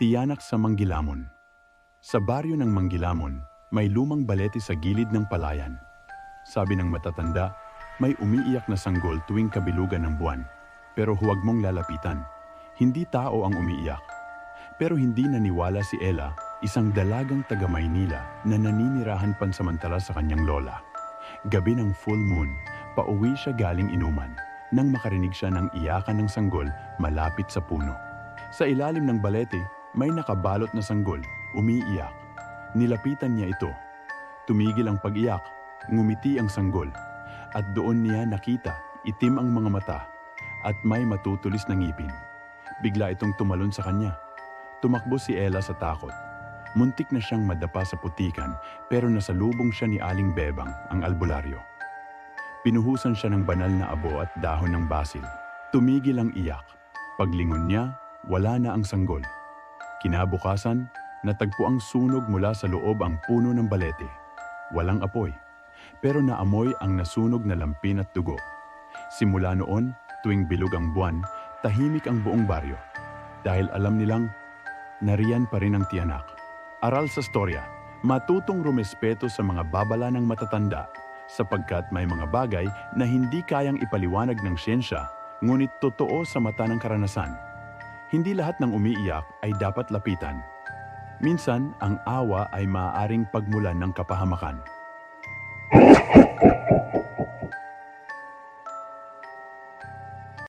Tiyanak sa Manggilamon Sa baryo ng Manggilamon, may lumang balete sa gilid ng palayan. Sabi ng matatanda, may umiiyak na sanggol tuwing kabilugan ng buwan. Pero huwag mong lalapitan. Hindi tao ang umiiyak. Pero hindi naniwala si Ella, isang dalagang taga Maynila na naninirahan pansamantala sa kanyang lola. Gabi ng full moon, pauwi siya galing inuman nang makarinig siya ng iyakan ng sanggol malapit sa puno. Sa ilalim ng balete, may nakabalot na sanggol, umiiyak. Nilapitan niya ito. Tumigil ang pag-iyak, ngumiti ang sanggol, at doon niya nakita itim ang mga mata at may matutulis na ngipin. Bigla itong tumalon sa kanya. Tumakbo si Ella sa takot. Muntik na siyang madapa sa putikan pero nasalubong siya ni Aling Bebang, ang albularyo. Pinuhusan siya ng banal na abo at dahon ng basil. Tumigil ang iyak. Paglingon niya, wala na ang sanggol. Kinabukasan, natagpo ang sunog mula sa loob ang puno ng balete. Walang apoy, pero naamoy ang nasunog na lampin at dugo. Simula noon, tuwing bilog ang buwan, tahimik ang buong baryo. Dahil alam nilang, nariyan pa rin ang tiyanak. Aral sa storya, matutong rumespeto sa mga babala ng matatanda sapagkat may mga bagay na hindi kayang ipaliwanag ng siyensya ngunit totoo sa mata ng karanasan. Hindi lahat ng umiiyak ay dapat lapitan. Minsan, ang awa ay maaaring pagmulan ng kapahamakan.